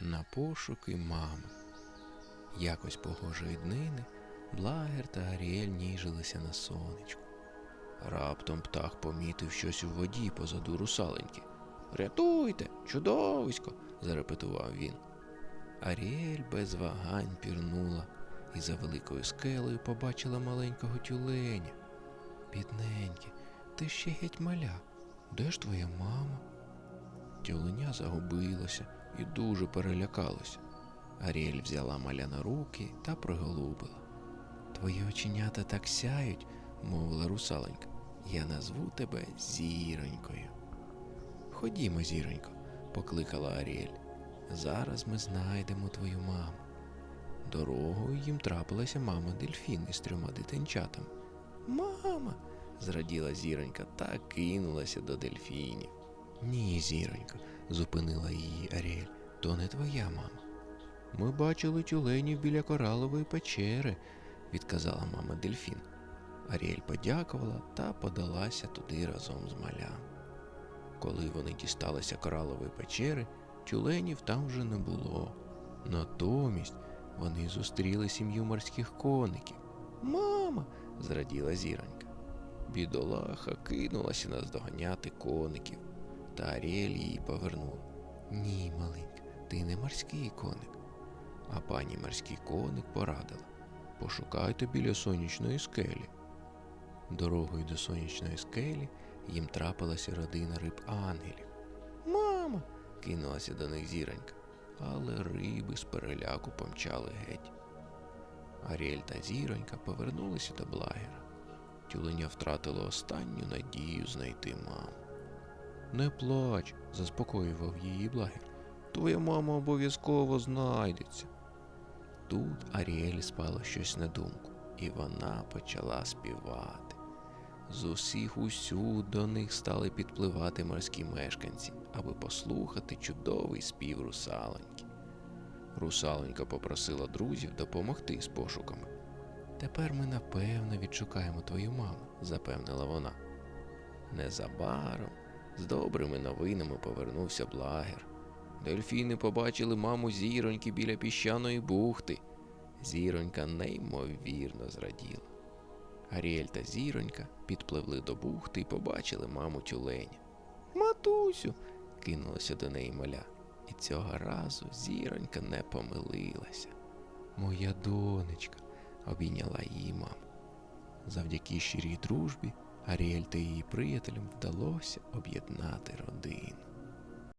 на пошуки мами. Якось погожої днини Благер та Аріель ніжилися на сонечку. Раптом птах помітив щось у воді позаду русаленьки. Рятуйте, чудовисько! зарепетував він. Аріель без вагань пірнула і за великою скелею побачила маленького тюленя. Бідненьке, ти ще геть маля. Де ж твоя мама? Тюленя загубилося і дуже перелякалося. Аріель взяла маля на руки та приголубила. Твої оченята так сяють, мовила русаленька. Я назву тебе зіронькою. Ходімо, зіронько, покликала Аріель. Зараз ми знайдемо твою маму. Дорогою їм трапилася мама дельфін із трьома дитинчатами. Мама. зраділа зіронька та кинулася до дельфінів. Ні, зіронько, зупинила її Аріель, то не твоя мама. Ми бачили тюленів біля коралової печери, відказала мама дельфін. Аріель подякувала та подалася туди разом з малям. Коли вони дісталися коралової печери, тюленів там вже не було. Натомість вони зустріли сім'ю морських коників. Мама. зраділа зіронька. Бідолаха кинулася наздоганяти коників, та Аріель її повернула. Ні, маленька, ти не морський коник. А пані морський коник порадила пошукайте біля сонячної скелі. Дорогою до сонячної скелі їм трапилася родина риб ангелів. Мама. кинулася до них зіронька, але риби з переляку помчали геть. Аріель та зіронька повернулися до благера. Тюленя втратило останню надію знайти маму. Не плач, заспокоював її благер. Твоя мама обов'язково знайдеться. Тут Аріелі спало щось на думку, і вона почала співати. З усіх усюд до них стали підпливати морські мешканці, аби послухати чудовий спів русалоньки. Русалонька попросила друзів допомогти з пошуками. Тепер ми напевно відшукаємо твою маму, запевнила вона. Незабаром з добрими новинами повернувся благер. Дельфіни побачили маму зіроньки біля піщаної бухти. Зіронька неймовірно зраділа. Аріель та зіронька підпливли до бухти і побачили маму тюленя. Матусю. кинулася до неї маля. І цього разу зіронька не помилилася. Моя донечка, обійняла її мама. Завдяки щирій дружбі Аріель та її приятелям вдалося об'єднати родину.